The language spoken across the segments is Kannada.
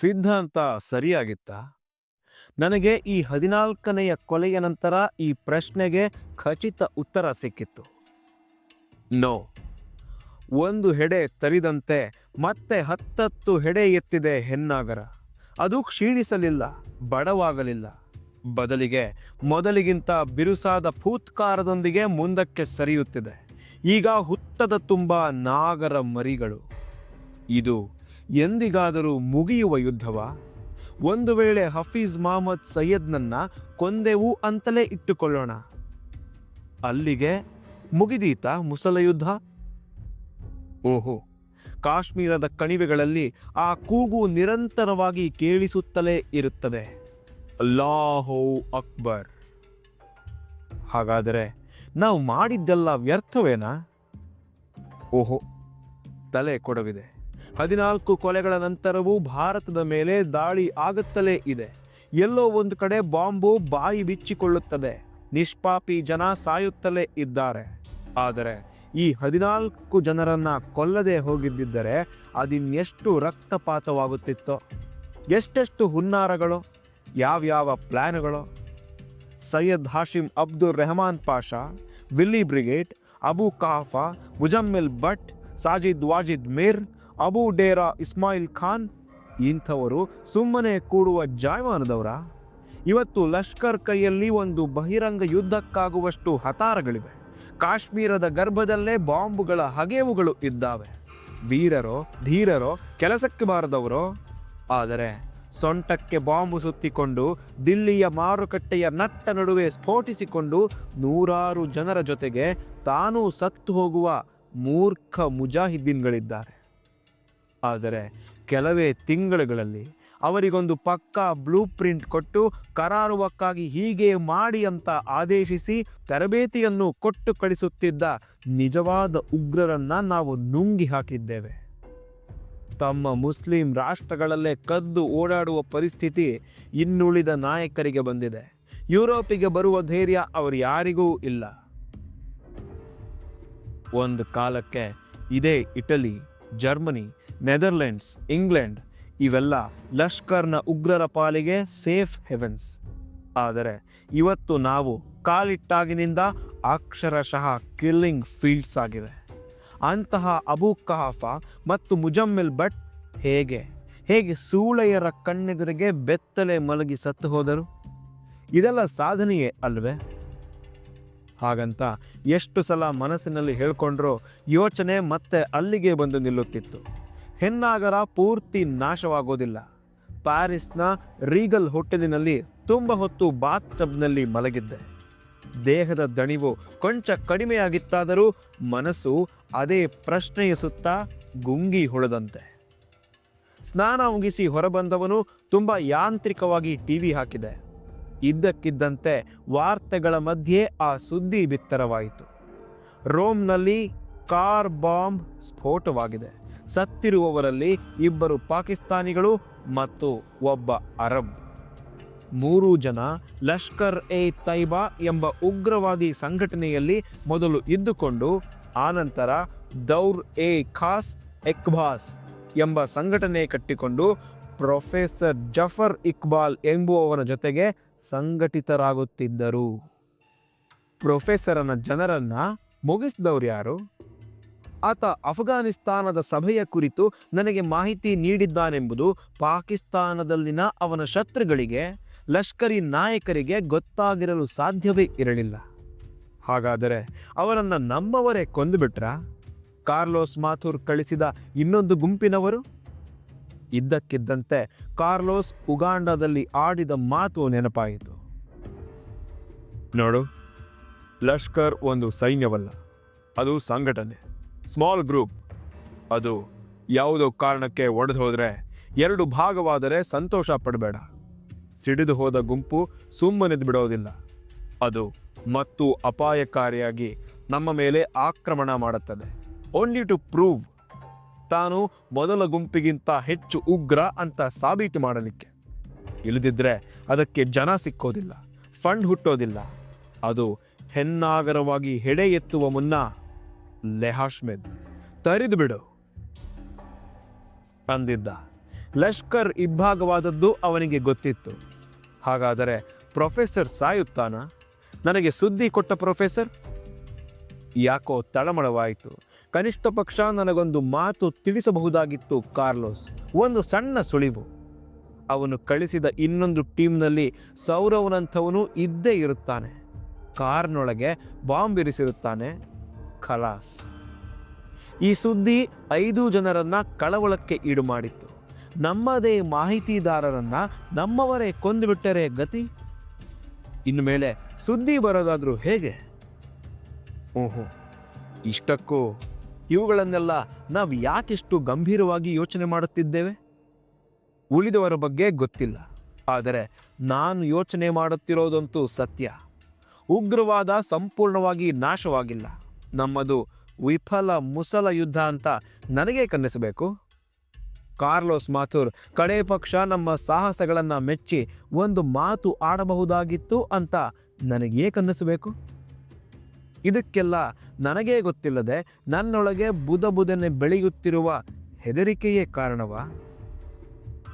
ಸಿದ್ಧಾಂತ ಸರಿಯಾಗಿತ್ತಾ? ನನಗೆ ಈ ಹದಿನಾಲ್ಕನೆಯ ಕೊಲೆಯ ನಂತರ ಈ ಪ್ರಶ್ನೆಗೆ ಖಚಿತ ಉತ್ತರ ಸಿಕ್ಕಿತ್ತು. ನೋ. ಒಂದು ಹೆಡೆ ತರಿದಂತೆ ಮತ್ತೆ ಹತ್ತತ್ತು ಹೆಡೆ ಎತ್ತಿದೆ ಹೆನ್ನಾಗರ ಅದು ಕ್ಷೀಣಿಸಲಿಲ್ಲ, ಬಡವಾಗಲಿಲ್ಲ. ಬದಲಿಗೆ ಮೊದಲಿಗಿಂತ ಬಿರುಸಾದ ಫೂತ್ಕಾರದೊಂದಿಗೆ ಮುಂದಕ್ಕೆ ಸರಿಯುತ್ತಿದೆ. ಈಗ ಹುತ್ತದ ತುಂಬ ನಾಗರ ಮರಿಗಳು. ಇದು ಎಂದಿಗಾದರೂ ಮುಗಿಯುವ ಯುದ್ಧವ? ಒಂದು ವೇಳೆ ಹಫೀಜ್ ಮಹಮ್ಮದ್ ಸೈಯದ್ನನ್ನ ಕೊಂದೆವು ಅಂತಲೇ ಇಟ್ಟುಕೊಳ್ಳೋಣ. ಅಲ್ಲಿಗೆ ಮುಗಿದೀತ ಮುಸಲ ಯುದ್ಧ? ಓಹೋ, ಕಾಶ್ಮೀರದ ಕಣಿವೆಗಳಲ್ಲಿ ಆ ಕೂಗು ನಿರಂತರವಾಗಿ ಕೇಳಿಸುತ್ತಲೇ ಇರುತ್ತದೆ. ಅಲ್ಲಾಹೋ ಅಕ್ಬರ್. ಹಾಗಾದರೆ ನಾವು ಮಾಡಿದ್ದೆಲ್ಲ ವ್ಯರ್ಥವೇನಾ? ಓಹೋ, ತಲೆ ಕೊಡವಿದೆ. ಹದಿನಾಲ್ಕು ಕೊಲೆಗಳ ನಂತರವೂ ಭಾರತದ ಮೇಲೆ ದಾಳಿ ಆಗುತ್ತಲೇ ಇದೆ. ಎಲ್ಲೋ ಒಂದು ಕಡೆ ಬಾಂಬು ಬಾಯಿ ಬಿಚ್ಚಿಕೊಳ್ಳುತ್ತದೆ. ನಿಷ್ಪಾಪಿ ಜನ ಸಾಯುತ್ತಲೇ ಇದ್ದಾರೆ. ಆದರೆ ಈ ಹದಿನಾಲ್ಕು ಜನರನ್ನ ಕೊಲ್ಲದೆ ಹೋಗಿದ್ದಿದ್ದರೆ ಅದಿನ್ನೆಷ್ಟು ರಕ್ತಪಾತವಾಗುತ್ತಿತ್ತೋ. ಎಷ್ಟೆಷ್ಟು ಹುನ್ನಾರಗಳು, ಯಾವ್ಯಾವ ಪ್ಲ್ಯಾನ್ಗಳು ಸೈಯದ್ ಹಾಶಿಮ್ ಅಬ್ದುಲ್ ರೆಹಮಾನ್ ಪಾಷಾ, ವಿಲ್ಲಿ ಬ್ರಿಗೇಡ್, ಅಬು ಕಾಫಾ ಮುಜಮ್ಮಿಲ್ ಭಟ್, ಸಾಜಿದ್ ವಾಜಿದ್ ಮಿರ್ ಅಬು ಡೇರಾ ಇಸ್ಮಾಯಿಲ್ ಖಾನ್, ಇಂಥವರು ಸುಮ್ಮನೆ ಕೂಡುವ ಜಾಯಮಾನದವರ? ಇವತ್ತು ಲಷ್ಕರ್ ಕೈಯಲ್ಲಿ ಒಂದು ಬಹಿರಂಗ ಯುದ್ಧಕ್ಕಾಗುವಷ್ಟು ಹತಾರಗಳಿವೆ. ಕಾಶ್ಮೀರದ ಗರ್ಭದಲ್ಲೇ ಬಾಂಬುಗಳ ಹಗೆವುಗಳು ಇದ್ದಾವೆ. ವೀರರೋ, ಧೀರರೋ, ಕೆಲಸಕ್ಕೆ ಬಾರದವರೋ? ಆದರೆ ಸೊಂಟಕ್ಕೆ ಬಾಂಬು ಸುತ್ತಿಕೊಂಡು, ದಿಲ್ಲಿಯ ಮಾರುಕಟ್ಟೆಯ ನಟ್ಟ ನಡುವೆ ಸ್ಫೋಟಿಸಿಕೊಂಡು ನೂರಾರು ಜನರ ಜೊತೆಗೆ ತಾನೂ ಸತ್ತು ಹೋಗುವ ಮೂರ್ಖ ಮುಜಾಹಿದ್ದೀನ್ಗಳಿದ್ದಾರೆ. ಆದರೆ ಕೆಲವೇ ತಿಂಗಳುಗಳಲ್ಲಿ ಅವರಿಗೊಂದು ಪಕ್ಕಾ ಬ್ಲೂ ಪ್ರಿಂಟ್ ಕೊಟ್ಟು ಕರಾರುವಕ್ಕಾಗಿ ಹೀಗೆ ಮಾಡಿ ಅಂತ ಆದೇಶಿಸಿ ತರಬೇತಿಯನ್ನು ಕೊಟ್ಟು ಕಳಿಸುತ್ತಿದ್ದ ನಿಜವಾದ ಉಗ್ರರನ್ನು ನಾವು ನುಂಗಿ ಹಾಕಿದ್ದೇವೆ. ತಮ್ಮ ಮುಸ್ಲಿಂ ರಾಷ್ಟ್ರಗಳಲ್ಲೇ ಕದ್ದು ಓಡಾಡುವ ಪರಿಸ್ಥಿತಿ ಇನ್ನುಳಿದ ನಾಯಕರಿಗೆ ಬಂದಿದೆ. ಯುರೋಪಿಗೆ ಬರುವ ಧೈರ್ಯ ಅವರು ಯಾರಿಗೂ ಇಲ್ಲ. ಒಂದು ಕಾಲಕ್ಕೆ ಇದೇ ಇಟಲಿ ಜರ್ಮನಿ, ನೆದರ್ಲೆಂಡ್ಸ್, ಇಂಗ್ಲೆಂಡ್ ಇವೆಲ್ಲ ಲಷ್ಕರ್ನ ಉಗ್ರರ ಪಾಲಿಗೆ ಸೇಫ್ ಹೆವೆನ್ಸ್. ಆದರೆ ಇವತ್ತು ನಾವು ಕಾಲಿಟ್ಟಾಗಿನಿಂದ ಅಕ್ಷರಶಃ ಕಿಲ್ಲಿಂಗ್ ಫೀಲ್ಡ್ಸ್ ಆಗಿವೆ. ಅಂತಹ ಅಬು ಕಹಾಫ ಮತ್ತು ಮುಜಮ್ಮಿಲ್ ಭಟ್ ಹೇಗೆ ಹೇಗೆ ಸೂಳೆಯರ ಕಣ್ಣೆದುರಿಗೆ ಬೆತ್ತಲೆ ಮಲಗಿ ಸತ್ತು ಹೋದರು? ಇದೆಲ್ಲ ಸಾಧನೆಯೇ ಅಲ್ವೇ? ಹಾಗಂತ ಎಷ್ಟು ಸಲ ಮನಸ್ಸಿನಲ್ಲಿ ಹೇಳ್ಕೊಂಡ್ರೂ ಯೋಚನೆ ಮತ್ತೆ ಅಲ್ಲಿಗೆ ಬಂದು ನಿಲ್ಲುತ್ತಿತ್ತು. ಹೆನ್ನಾಗರ ಪೂರ್ತಿ ನಾಶವಾಗೋದಿಲ್ಲ. ಪ್ಯಾರಿಸ್ನ ರೀಗಲ್ ಹೋಟೆಲಿನಲ್ಲಿ ತುಂಬ ಹೊತ್ತು ಬಾತ್ ಟಬ್ನಲ್ಲಿ ಮಲಗಿದ್ದೆ. ದೇಹದ ದಣಿವು ಕೊಂಚ ಕಡಿಮೆಯಾಗಿತ್ತಾದರೂ ಮನಸ್ಸು ಅದೇ ಪ್ರಶ್ನೆಯಿಸುತ್ತಾ ಗುಂಗಿ ಹೊಳೆದಂತೆ. ಸ್ನಾನ ಮುಗಿಸಿ ಹೊರಬಂದವನು ತುಂಬ ಯಾಂತ್ರಿಕವಾಗಿ ಟಿವಿ ಹಾಕಿದೆ. ಇದ್ದಕ್ಕಿದ್ದಂತೆ ವಾರ್ತೆಗಳ ಮಧ್ಯೆ ಆ ಸುದ್ದಿ ಬಿತ್ತರವಾಯಿತು. ರೋಮ್ನಲ್ಲಿ ಕಾರ್ ಬಾಂಬ್ ಸ್ಫೋಟವಾಗಿದೆ. ಸತ್ತಿರುವವರಲ್ಲಿ ಇಬ್ಬರು ಪಾಕಿಸ್ತಾನಿಗಳು ಮತ್ತು ಒಬ್ಬ ಅರಬ್. ಮೂರು ಜನ ಲಷ್ಕರ್ ಎ ತೈಬಾ ಎಂಬ ಉಗ್ರವಾದಿ ಸಂಘಟನೆಯಲ್ಲಿ ಮೊದಲು ಇದ್ದುಕೊಂಡು, ಆನಂತರ ದೌರ್ ಎ ಖಾಸ್ ಎಕ್ಬಾಸ್ ಎಂಬ ಸಂಘಟನೆ ಕಟ್ಟಿಕೊಂಡು ಪ್ರೊಫೆಸರ್ ಜಫರ್ ಇಕ್ಬಾಲ್ ಎಂಬುವವರ ಜೊತೆಗೆ ಸಂಘಟಿತರಾಗುತ್ತಿದ್ದರು. ಪ್ರೊಫೆಸರನ ಜನರನ್ನ ಮುಗಿಸಿದವ್ರು ಯಾರು? ಆತ ಅಫ್ಘಾನಿಸ್ತಾನದ ಸಭೆಯ ಕುರಿತು ನನಗೆ ಮಾಹಿತಿ ನೀಡಿದ್ದಾನೆಂಬುದು ಪಾಕಿಸ್ತಾನದಲ್ಲಿನ ಅವನ ಶತ್ರುಗಳಿಗೆ, ಲಷ್ಕರಿ ನಾಯಕರಿಗೆ ಗೊತ್ತಾಗಿರಲು ಸಾಧ್ಯವೇ ಇರಲಿಲ್ಲ. ಹಾಗಾದರೆ ಅವರನ್ನು ನಮ್ಮವರೇ ಕೊಂದುಬಿಟ್ರ? ಕಾರ್ಲೋಸ್ ಮಾಥುರ್ ಕಳಿಸಿದ ಇನ್ನೊಂದು ಗುಂಪಿನವರು? ಇದ್ದಕ್ಕಿದ್ದಂತೆ ಕಾರ್ಲೋಸ್ ಉಗಾಂಡದಲ್ಲಿ ಆಡಿದ ಮಾತು ನೆನಪಾಯಿತು. ನೋಡು, ಲಷ್ಕರ್ ಒಂದು ಸೈನ್ಯವಲ್ಲ, ಅದು ಸಂಘಟನೆ, ಸ್ಮಾಲ್ ಗ್ರೂಪ್. ಅದು ಯಾವುದೋ ಕಾರಣಕ್ಕೆ ಒಡೆದು ಹೋದರೆ ಎರಡು ಭಾಗವಾದರೆ ಸಂತೋಷ ಪಡಬೇಡ. ಸಿಡಿದು ಹೋದ ಗುಂಪು ಸುಮ್ಮನಿದ್ದು ಬಿಡೋದಿಲ್ಲ ಅದು ಮತ್ತು ಅಪಾಯಕಾರಿಯಾಗಿ ನಮ್ಮ ಮೇಲೆ ಆಕ್ರಮಣ ಮಾಡುತ್ತದೆ. ಓನ್ಲಿ ಟು ಪ್ರೂವ್ ತಾನು ಮೊದಲ ಗುಂಪಿಗಿಂತ ಹೆಚ್ಚು ಉಗ್ರ ಅಂತ ಸಾಬೀತು ಮಾಡಲಿಕ್ಕೆ. ಇಲ್ಲದಿದ್ದರೆ ಅದಕ್ಕೆ ಜನ ಸಿಕ್ಕೋದಿಲ್ಲ, ಫಂಡ್ ಹುಟ್ಟೋದಿಲ್ಲ. ಅದು ಹೆನ್ನಾಗರವಾಗಿ ಹೆಡೆ ಎತ್ತುವ ಮುನ್ನ ಲೆಹಾಶ್ಮೆದ್, ತರಿದು ಬಿಡು ಅಂದಿದ್ದ. ಲಷ್ಕರ್ ಇಬ್ಭಾಗವಾದದ್ದು ಅವನಿಗೆ ಗೊತ್ತಿತ್ತು. ಹಾಗಾದರೆ ಪ್ರೊಫೆಸರ್ ಸಾಯುತ್ತಾನ? ನನಗೆ ಸುದ್ದಿ ಕೊಟ್ಟ ಪ್ರೊಫೆಸರ್? ಯಾಕೋ ತಳಮಳವಾಯಿತು ಕನಿಷ್ಠ ಪಕ್ಷ ನನಗೊಂದು ಮಾತು ತಿಳಿಸಬಹುದಾಗಿತ್ತು ಕಾರ್ಲೋಸ್. ಒಂದು ಸಣ್ಣ ಸುಳಿವು. ಅವನು ಕಳಿಸಿದ ಇನ್ನೊಂದು ಟೀಮ್ನಲ್ಲಿ ಸೌರವ್ನಂಥವನು ಇದ್ದೇ ಇರುತ್ತಾನೆ. ಕಾರ್ನೊಳಗೆ ಬಾಂಬ್ ಇರಿಸಿರುತ್ತಾನೆ ಖಲಾಸ್. ಈ ಸುದ್ದಿ ಐದು ಜನರನ್ನ ಕಳವಳಕ್ಕೆ ಈಡು ಮಾಡಿತ್ತು ನಮ್ಮದೇ ಮಾಹಿತಿದಾರರನ್ನ ನಮ್ಮವರೇ ಕೊಂದುಬಿಟ್ಟರೆ ಗತಿ? ಇನ್ನು ಮೇಲೆ ಸುದ್ದಿ ಬರೋದಾದ್ರೂ ಹೇಗೆ? ಓಹೋ, ಇಷ್ಟಕ್ಕೂ ಇವುಗಳನ್ನೆಲ್ಲ ನಾವು ಯಾಕಿಷ್ಟು ಗಂಭೀರವಾಗಿ ಯೋಚನೆ ಮಾಡುತ್ತಿದ್ದೇವೆ? ಉಳಿದವರ ಬಗ್ಗೆ ಗೊತ್ತಿಲ್ಲ. ಆದರೆ ನಾನು ಯೋಚನೆ ಮಾಡುತ್ತಿರೋದಂತೂ ಸತ್ಯ. ಉಗ್ರವಾದ ಸಂಪೂರ್ಣವಾಗಿ ನಾಶವಾಗಿಲ್ಲ. ನಮ್ಮದು ವಿಫಲ ಮುಸಲ ಯುದ್ಧ ಅಂತ ನನಗೆ ಕನ್ನಿಸಬೇಕು. ಕಾರ್ಲೋಸ್ ಮಾಥುರ್, ಕಡೆ ಪಕ್ಷ ನಮ್ಮ ಸಾಹಸಗಳನ್ನು ಮೆಚ್ಚಿ ಒಂದು ಮಾತು ಆಡಬಹುದಾಗಿತ್ತು ಅಂತ ನನಗೇಕನ್ನಿಸಬೇಕು ಇದಕ್ಕೆಲ್ಲ ನನಗೇ ಗೊತ್ತಿಲ್ಲದೆ ನನ್ನೊಳಗೆ ಬುಧ ಬುಧನೆ ಬೆಳೆಯುತ್ತಿರುವ ಹೆದರಿಕೆಯೇ ಕಾರಣವ?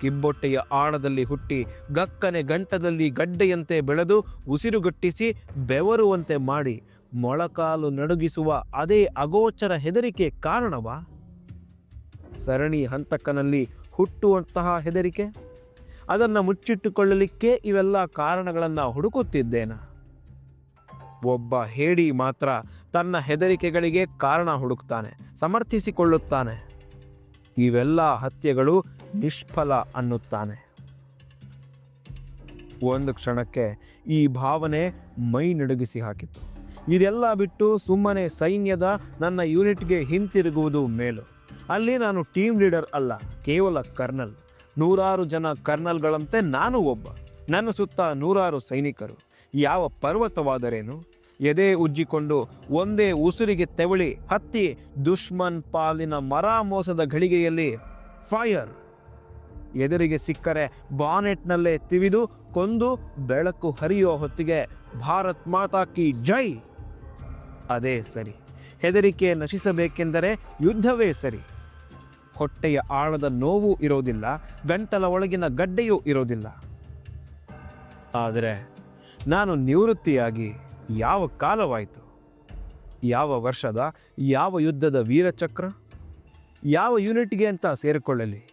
ಕಿಬ್ಬೊಟ್ಟೆಯ ಆಳದಲ್ಲಿ ಹುಟ್ಟಿ ಗಕ್ಕನೆ ಗಂಟದಲ್ಲಿ ಗಡ್ಡೆಯಂತೆ ಬೆಳೆದು ಉಸಿರುಗಟ್ಟಿಸಿ ಬೆವರುವಂತೆ ಮಾಡಿ ಮೊಳಕಾಲು ನಡುಗಿಸುವ ಅದೇ ಅಗೋಚರ ಹೆದರಿಕೆ ಕಾರಣವ? ಸರಣಿ ಹಂತಕನಲ್ಲಿ ಹುಟ್ಟುವಂತಹ ಹೆದರಿಕೆ? ಅದನ್ನು ಮುಚ್ಚಿಟ್ಟುಕೊಳ್ಳಲಿಕ್ಕೆ ಇವೆಲ್ಲ ಕಾರಣಗಳನ್ನು ಹುಡುಕುತ್ತಿದ್ದೇನಾ? ಒಬ್ಬ ಹೇಡಿ ಮಾತ್ರ ತನ್ನ ಹೆದರಿಕೆಗಳಿಗೆ ಕಾರಣ ಹುಡುಕ್ತಾನೆ, ಸಮರ್ಥಿಸಿಕೊಳ್ಳುತ್ತಾನೆ. ಇವೆಲ್ಲ ಹತ್ಯೆಗಳು ನಿಷ್ಫಲ ಅನ್ನುತ್ತಾನೆ. ಒಂದು ಕ್ಷಣಕ್ಕೆ ಈ ಭಾವನೆ ಮೈ ನಡುಗಿಸಿ ಹಾಕಿತು ಇದೆಲ್ಲ ಬಿಟ್ಟು ಸುಮ್ಮನೆ ಸೈನ್ಯದ ನನ್ನ ಯೂನಿಟ್ಗೆ ಹಿಂತಿರುಗುವುದು ಮೇಲು. ಅಲ್ಲಿ ನಾನು ಟೀಮ್ ಲೀಡರ್ ಅಲ್ಲ, ಕೇವಲ ಕರ್ನಲ್. ನೂರಾರು ಜನ ಕರ್ನಲ್ಗಳಂತೆ ನಾನು ಒಬ್ಬ. ನನ್ನ ಸುತ್ತ ನೂರಾರು ಸೈನಿಕರು. ಯಾವ ಪರ್ವತವಾದರೇನು? ಎದೆ ಉಜ್ಜಿಕೊಂಡು ಒಂದೇ ಉಸಿರಿಗೆ ತೆವಳಿ ಹತ್ತಿ ದುಶ್ಮನ್ ಪಾಲಿನ ಮರ ಮೋಸದ ಘಳಿಗೆಯಲ್ಲಿ ಫೈರ್. ಎದುರಿಗೆ ಸಿಕ್ಕರೆ ಬಾನೆಟ್ನಲ್ಲೇ ತಿವಿದು ಕೊಂದು ಬೆಳಕು ಹರಿಯೋ ಹೊತ್ತಿಗೆ ಭಾರತ್ ಮಾತಾ ಕಿ ಜೈ. ಅದೇ ಸರಿ. ಹೆದರಿಕೆ ನಶಿಸಬೇಕೆಂದರೆ ಯುದ್ಧವೇ ಸರಿ. ಹೊಟ್ಟೆಯ ಆಳದ ನೋವು ಇರೋದಿಲ್ಲ, ಗಂಟಲ ಒಳಗಿನ ಗಡ್ಡೆಯೂ ಇರೋದಿಲ್ಲ. ಆದರೆ ನಾನು ನಿವೃತ್ತಿಯಾಗಿ ಯಾವ ಕಾಲವಾಯಿತು? ಯಾವ ವರ್ಷದ? ಯಾವ ಯುದ್ಧದ ವೀರಚಕ್ರ? ಯಾವ ಯೂನಿಟ್ಗೆ ಅಂತ ಸೇರಿಕೊಳ್ಳಲಿ.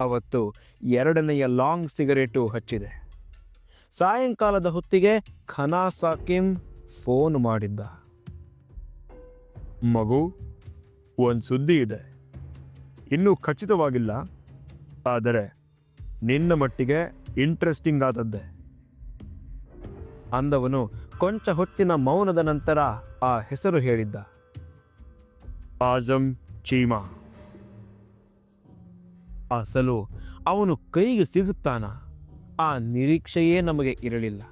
ಅವತ್ತು ಎರಡನೆಯ ಲಾಂಗ್ ಸಿಗರೇಟು ಹಚ್ಚಿದೆ. ಸಾಯಂಕಾಲದ ಹೊತ್ತಿಗೆ ಖನಾ ಸಾಕಿಮ್ ಫೋನ್ ಮಾಡಿದ್ದ. ಮಗು, ಒಂದು ಸುದ್ದಿ ಇದೆ. ಇನ್ನೂ ಖಚಿತವಾಗಿಲ್ಲ. ಆದರೆ ನಿನ್ನ ಮಟ್ಟಿಗೆ ಇಂಟ್ರೆಸ್ಟಿಂಗ್ ಆದದ್ದೇ. ಅಂದವನು ಕೊಂಚ ಹೊತ್ತಿನ ಮೌನದ ನಂತರ ಆ ಹೆಸರು ಹೇಳಿದ್ದ. ಆಜಮ್ ಚೀಮಾ. ಅಸಲು ಅವನು ಕೈಗೆ ಸಿಗುತ್ತಾನ? ಆ ನಿರೀಕ್ಷೆಯೇ ನಮಗೆ ಇರಲಿಲ್ಲ.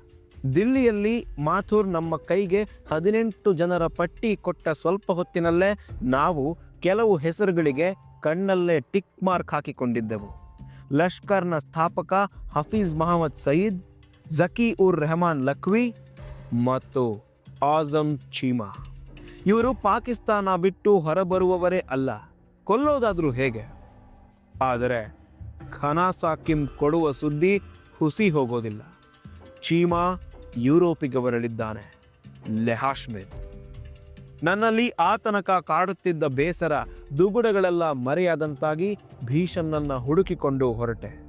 ದಿಲ್ಲಿಯಲ್ಲಿ ಮಾಥೂರ್ ನಮ್ಮ ಕೈಗೆ ಹದಿನೆಂಟು ಜನರ ಪಟ್ಟಿ ಕೊಟ್ಟ ಸ್ವಲ್ಪ ಹೊತ್ತಿನಲ್ಲೇ ನಾವು ಕೆಲವು ಹೆಸರುಗಳಿಗೆ ಕಣ್ಣಲ್ಲೇ ಟಿಕ್ ಮಾರ್ಕ್ ಹಾಕಿಕೊಂಡಿದ್ದೆವು. ಲಷ್ಕರ್ನ ಸ್ಥಾಪಕ ಹಫೀಜ್ ಮಹಮ್ಮದ್ ಸಯೀದ್ ಜಕಿ ಉರ್ ರೆಹಮಾನ್ ಲಖ್ವಿ ಮತ್ತು ಆಜಮ್ ಚೀಮಾ. ಇವರು ಪಾಕಿಸ್ತಾನ ಬಿಟ್ಟು ಹೊರಬರುವವರೇ ಅಲ್ಲ, ಕೊಲ್ಲೋದಾದರೂ ಹೇಗೆ? ಆದರೆ ಖನಾಸಾಕಿಂ ಕೊಡುವ ಸುದ್ದಿ ಹುಸಿ ಹೋಗೋದಿಲ್ಲ. ಚೀಮಾ ಯುರೋಪಿಗೆ ಬರಲಿದ್ದಾನೆ ಲೆಹಾಶ್ಮೇದ್. ನನ್ನಲ್ಲಿ ಆತನಕ ಕಾಡುತ್ತಿದ್ದ ಬೇಸರ, ದುಗುಡಗಳೆಲ್ಲ ಮರೆಯಾದಂತಾಗಿ ಭೀಷಣ್ಣನ್ನು ಹುಡುಕಿಕೊಂಡು ಹೊರಟೆ.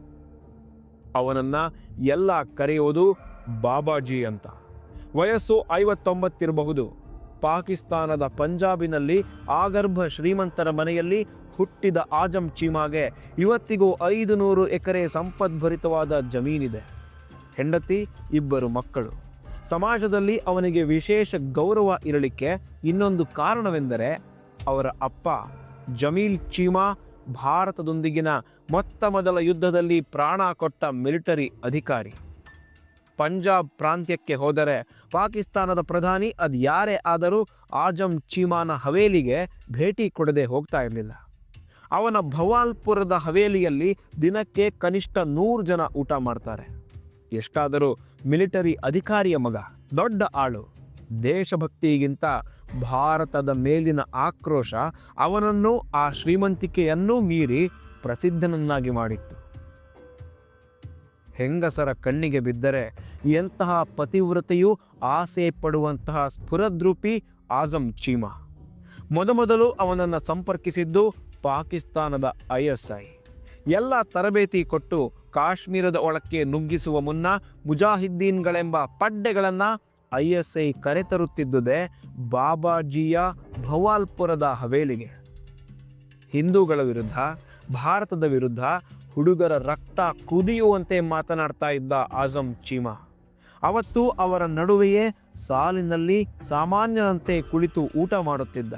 ಅವನನ್ನ ಎಲ್ಲ ಕರೆಯೋದು ಬಾಬಾಜಿ ಅಂತ. ವಯಸ್ಸು ಐವತ್ತೊಂಬತ್ತಿರಬಹುದು. ಪಾಕಿಸ್ತಾನದ ಪಂಜಾಬಿನಲ್ಲಿ ಆಗರ್ಭ ಶ್ರೀಮಂತರ ಮನೆಯಲ್ಲಿ ಹುಟ್ಟಿದ ಆಜಂ ಚೀಮಾಗೆ ಇವತ್ತಿಗೂ ಐದು ನೂರು ಎಕರೆ ಸಂಪದ್ಭರಿತವಾದ ಜಮೀನಿದೆ. ಹೆಂಡತಿ, ಇಬ್ಬರು ಮಕ್ಕಳು. ಸಮಾಜದಲ್ಲಿ ಅವನಿಗೆ ವಿಶೇಷ ಗೌರವ ಇರಲಿಕ್ಕೆ ಇನ್ನೊಂದು ಕಾರಣವೆಂದರೆ ಅವರ ಅಪ್ಪ ಜಮೀಲ್ ಚೀಮಾ ಭಾರತದೊಂದಿಗಿನ ಮೊತ್ತ ಮೊದಲ ಯುದ್ಧದಲ್ಲಿ ಪ್ರಾಣ ಕೊಟ್ಟ ಮಿಲಿಟರಿ ಅಧಿಕಾರಿ. ಪಂಜಾಬ್ ಪ್ರಾಂತ್ಯಕ್ಕೆ ಹೋದರೆ ಪಾಕಿಸ್ತಾನದ ಪ್ರಧಾನಿ ಅದು ಯಾರೇ ಆದರೂ ಆಜಮ್ ಚೀಮಾನ ಹವೇಲಿಗೆ ಭೇಟಿ ಕೊಡದೆ ಹೋಗ್ತಾ ಇರಲಿಲ್ಲ. ಅವನ ಭವಾಲ್ಪುರದ ಹವೇಲಿಯಲ್ಲಿ ದಿನಕ್ಕೆ ಕನಿಷ್ಠ ನೂರು ಜನ ಊಟ ಮಾಡ್ತಾರೆ. ಎಷ್ಟಾದರೂ ಮಿಲಿಟರಿ ಅಧಿಕಾರಿಯ ಮಗ, ದೊಡ್ಡ ಆಳು. ದೇಶಭಕ್ತಿಗಿಂತ ಭಾರತದ ಮೇಲಿನ ಆಕ್ರೋಶ ಅವನನ್ನು ಆ ಶ್ರೀಮಂತಿಕೆಯನ್ನೂ ಮೀರಿ ಪ್ರಸಿದ್ಧನನ್ನಾಗಿ ಮಾಡಿತ್ತು. ಹೆಂಗಸರ ಕಣ್ಣಿಗೆ ಬಿದ್ದರೆ ಎಂತಹ ಪತಿವ್ರತೆಯು ಆಸೆ ಪಡುವಂತಹ ಸ್ಫುರದ್ರೂಪಿ ಆಜಂ ಚೀಮಾ. ಮೊದಮೊದಲು ಅವನನ್ನು ಸಂಪರ್ಕಿಸಿದ್ದು ಪಾಕಿಸ್ತಾನದ ಐಎಸ್ಐ. ಎಲ್ಲ ತರಬೇತಿ ಕೊಟ್ಟು ಕಾಶ್ಮೀರದ ಒಳಕ್ಕೆ ನುಗ್ಗಿಸುವ ಮುನ್ನ ಮುಜಾಹಿದ್ದೀನ್ಗಳೆಂಬ ಪಡ್ಡೆಗಳನ್ನು ಐ ಎಸ್ ಐ ಕರೆತರುತ್ತಿದ್ದುದೇ ಬಾಬಾಜಿಯ ಭವಾಲ್ಪುರದ ಹವೇಲಿಗೆ. ಹಿಂದೂಗಳ ವಿರುದ್ಧ, ಭಾರತದ ವಿರುದ್ಧ ಹುಡುಗರ ರಕ್ತ ಕುದಿಯುವಂತೆ ಮಾತನಾಡ್ತಾ ಇದ್ದ ಆಜಂ ಚೀಮಾ. ಅವತ್ತು ಅವರ ನಡುವೆಯೇ ಸಾಲಿನಲ್ಲಿ ಸಾಮಾನ್ಯನಂತೆ ಕುಳಿತು ಊಟ ಮಾಡುತ್ತಿದ್ದ.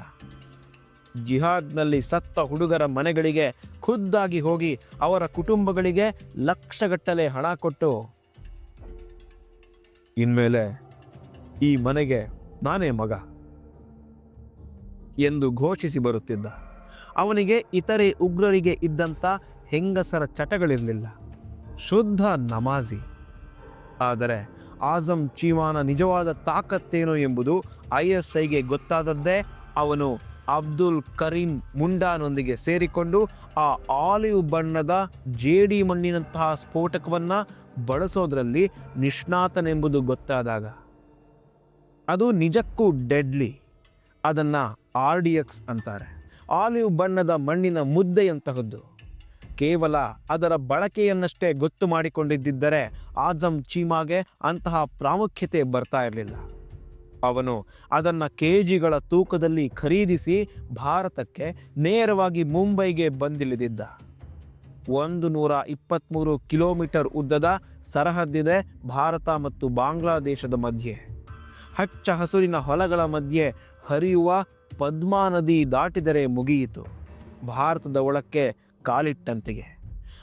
ಜಿಹಾದ್ನಲ್ಲಿ ಸತ್ತ ಹುಡುಗರ ಮನೆಗಳಿಗೆ ಖುದ್ದಾಗಿ ಹೋಗಿ ಅವರ ಕುಟುಂಬಗಳಿಗೆ ಲಕ್ಷಗಟ್ಟಲೆ ಹಣ ಕೊಟ್ಟು. ಇನ್ಮೇಲೆ ಈ ಮನೆಗೆ ನಾನೇ ಮಗ ಎಂದು ಘೋಷಿಸಿ ಬರುತ್ತಿದ್ದ. ಅವನಿಗೆ ಇತರೆ ಉಗ್ರರಿಗೆ ಇದ್ದಂಥ ಹೆಂಗಸರ ಚಟಗಳಿರಲಿಲ್ಲ. ಶುದ್ಧ ನಮಾಜಿ. ಆದರೆ ಆಜಂ ಚೀಮಾನ ನಿಜವಾದ ತಾಕತ್ತೇನು ಎಂಬುದು ಐ ಎಸ್ ಐಗೆ ಗೊತ್ತಾದದ್ದೇ ಅವನು ಅಬ್ದುಲ್ ಕರೀಂ ಮುಂಡಾನೊಂದಿಗೆ ಸೇರಿಕೊಂಡು ಆ ಆಲಿವ್ ಬಣ್ಣದ ಜೇಡಿ ಮಣ್ಣಿನಂತಹ ಸ್ಫೋಟಕವನ್ನು ಬಳಸೋದ್ರಲ್ಲಿ ನಿಷ್ಣಾತನೆಂಬುದು ಗೊತ್ತಾದಾಗ. ಅದು ನಿಜಕ್ಕೂ ಡೆಡ್ಲಿ ಅದನ್ನು ಆರ್ ಡಿ ಎಕ್ಸ್ ಅಂತಾರೆ. ಆಲಿವ್ ಬಣ್ಣದ ಮಣ್ಣಿನ ಮುದ್ದೆಯಂತಹದ್ದು ಕೇವಲ ಅದರ ಬಳಕೆಯನ್ನಷ್ಟೇ ಗೊತ್ತು ಮಾಡಿಕೊಂಡಿದ್ದರೆ ಆಜಂ ಚೀಮಾಗೆ ಅಂತಹ ಪ್ರಾಮುಖ್ಯತೆ ಬರ್ತಾ ಇರಲಿಲ್ಲ. ಅವನು ಅದನ್ನು ಕೆ ಜಿಗಳ ತೂಕದಲ್ಲಿ ಖರೀದಿಸಿ ಭಾರತಕ್ಕೆ ನೇರವಾಗಿ ಮುಂಬೈಗೆ ಬಂದಿಳಿದಿದ್ದ. ಒಂದು ನೂರ ಇಪ್ಪತ್ತ್ಮೂರು ಕಿಲೋಮೀಟರ್ ಉದ್ದದ ಸರಹದ್ದಿದೆ ಭಾರತ ಮತ್ತು ಬಾಂಗ್ಲಾದೇಶದ ಮಧ್ಯೆ. ಹಚ್ಚ ಹಸುರಿನ ಹೊಲಗಳ ಮಧ್ಯೆ ಹರಿಯುವ ಪದ್ಮಾ ನದಿ ದಾಟಿದರೆ ಮುಗಿಯಿತು. ಭಾರತದ ಒಳಕ್ಕೆ ಕಾಲಿಟ್ಟಂತೆಯೇ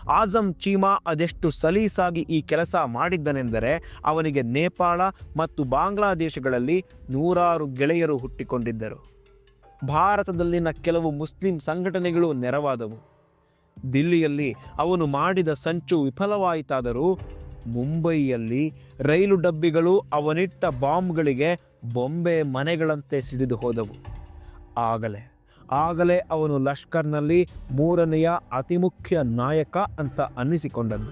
ಆಜಂ ಚೀಮಾ ಅದೆಷ್ಟು ಸಲೀಸಾಗಿ ಈ ಕೆಲಸ ಮಾಡಿದ್ದನೆಂದರೆ ಅವನಿಗೆ ನೇಪಾಳ ಮತ್ತು ಬಾಂಗ್ಲಾದೇಶಗಳಲ್ಲಿ ನೂರಾರು ಗೆಳೆಯರು ಹುಟ್ಟಿಕೊಂಡಿದ್ದರು. ಭಾರತದಲ್ಲಿನ ಕೆಲವು ಮುಸ್ಲಿಂ ಸಂಘಟನೆಗಳು ನೆರವಾದವು. ದಿಲ್ಲಿಯಲ್ಲಿ ಅವನು ಮಾಡಿದ ಸಂಚು ವಿಫಲವಾಯಿತಾದರೂ ಮುಂಬಯಿಯಲ್ಲಿ ರೈಲು ಡಬ್ಬಿಗಳು ಅವನಿಟ್ಟ ಬಾಂಬ್ಗಳಿಗೆ ಬೊಂಬೆ ಮನೆಗಳಂತೆ ಸಿಡಿದು ಹೋದವು. ಆಗಲೇ ಆಗಲೇ ಅವನು ಲಷ್ಕರ್ನಲ್ಲಿ ಮೂರನೆಯ ಅತಿ ಮುಖ್ಯ ನಾಯಕ ಅಂತ ಅನ್ನಿಸಿಕೊಂಡದ್ದು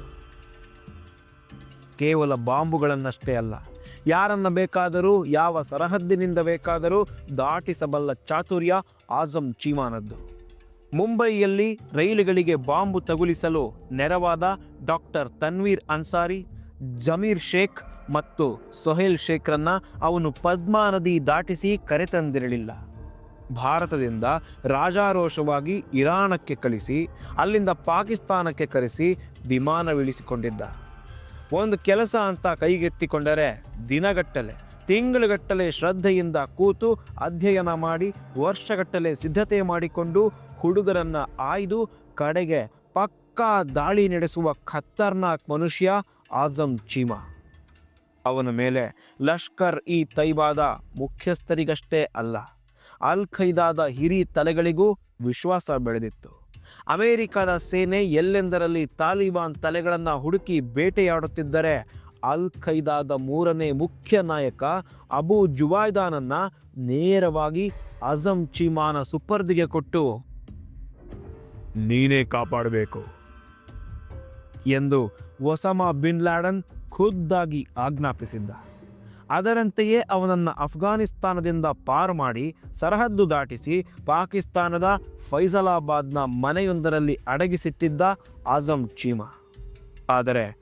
ಕೇವಲ ಬಾಂಬುಗಳನ್ನಷ್ಟೇ ಅಲ್ಲ, ಯಾರನ್ನ ಬೇಕಾದರೂ, ಯಾವ ಸರಹದ್ದಿನಿಂದ ಬೇಕಾದರೂ ದಾಟಿಸಬಲ್ಲ ಚಾತುರ್ಯ ಆಜಂ ಚೀಮಾನದ್ದು. ಮುಂಬಯಿಯಲ್ಲಿ ರೈಲುಗಳಿಗೆ ಬಾಂಬು ತಗುಲಿಸಲು ನೆರವಾದ ಡಾಕ್ಟರ್ ತನ್ವೀರ್ ಅನ್ಸಾರಿ, ಜಮೀರ್ ಶೇಖ್ ಮತ್ತು ಸೊಹೇಲ್ ಶೇಖ್ರನ್ನ ಅವನು ಪದ್ಮಾ ನದಿ ದಾಟಿಸಿ ಕರೆತಂದಿರಲಿಲ್ಲ ಭಾರತದಿಂದ ರಾಜಾರೋಷವಾಗಿ ಇರಾನಕ್ಕೆ ಕಳಿಸಿ, ಅಲ್ಲಿಂದ ಪಾಕಿಸ್ತಾನಕ್ಕೆ ಕರೆಸಿ ವಿಮಾನವಿಳಿಸಿಕೊಂಡಿದ್ದ. ಒಂದು ಕೆಲಸ ಅಂತ ಕೈಗೆತ್ತಿಕೊಂಡರೆ ದಿನಗಟ್ಟಲೆ, ತಿಂಗಳುಗಟ್ಟಲೆ ಶ್ರದ್ಧೆಯಿಂದ ಕೂತು ಅಧ್ಯಯನ ಮಾಡಿ, ವರ್ಷಗಟ್ಟಲೆ ಸಿದ್ಧತೆ ಮಾಡಿಕೊಂಡು ಹುಡುಗರನ್ನ ಆಯ್ದು ಕಡೆಗೆ ಪಕ್ಕಾ ದಾಳಿ ನಡೆಸುವ ಖತರ್ನಾಕ್ ಮನುಷ್ಯ ಆಜಮ್ ಚೀಮಾ. ಅವನ ಮೇಲೆ ಲಷ್ಕರ್ ಇ ತೈಬಾದ ಮುಖ್ಯಸ್ಥರಿಗಷ್ಟೇ ಅಲ್ಲ, ಅಲ್ ಖೈದಾದ ಹಿರಿ ತಲೆಗಳಿಗೂ ವಿಶ್ವಾಸ ಬೆಳೆದಿತ್ತು. ಅಮೆರಿಕದ ಸೇನೆ ಎಲ್ಲೆಂದರಲ್ಲಿ ತಾಲಿಬಾನ್ ತಲೆಗಳನ್ನು ಹುಡುಕಿ ಬೇಟೆಯಾಡುತ್ತಿದ್ದರೆ ಅಲ್ ಖೈದಾದ ಮೂರನೇ ಮುಖ್ಯ ನಾಯಕ ಅಬು ಜುವಾಯ್ದಾನನ್ನು ನೇರವಾಗಿ ಅಜಂ ಚೀಮಾನ ಸುಪರ್ದಿಗೆ ಕೊಟ್ಟು ನೀನೇ ಕಾಪಾಡಬೇಕು. ಎಂದು ಒಸಾಮಾ ಬಿನ್ ಲ್ಯಾಡನ್ ಖುದ್ದಾಗಿ ಆಜ್ಞಾಪಿಸಿದ್ದ. ಅದರಂತೆಯೇ ಅವನನ್ನು ಅಫ್ಘಾನಿಸ್ತಾನದಿಂದ ಪಾರು ಮಾಡಿ ಸರಹದ್ದು ದಾಟಿಸಿ ಪಾಕಿಸ್ತಾನದ ಫೈಸಲಾಬಾದ್ನ ಮನೆಯೊಂದರಲ್ಲಿ ಅಡಗಿಸಿಟ್ಟಿದ್ದ ಆಜಂ ಚೀಮಾ. ಆದರೆ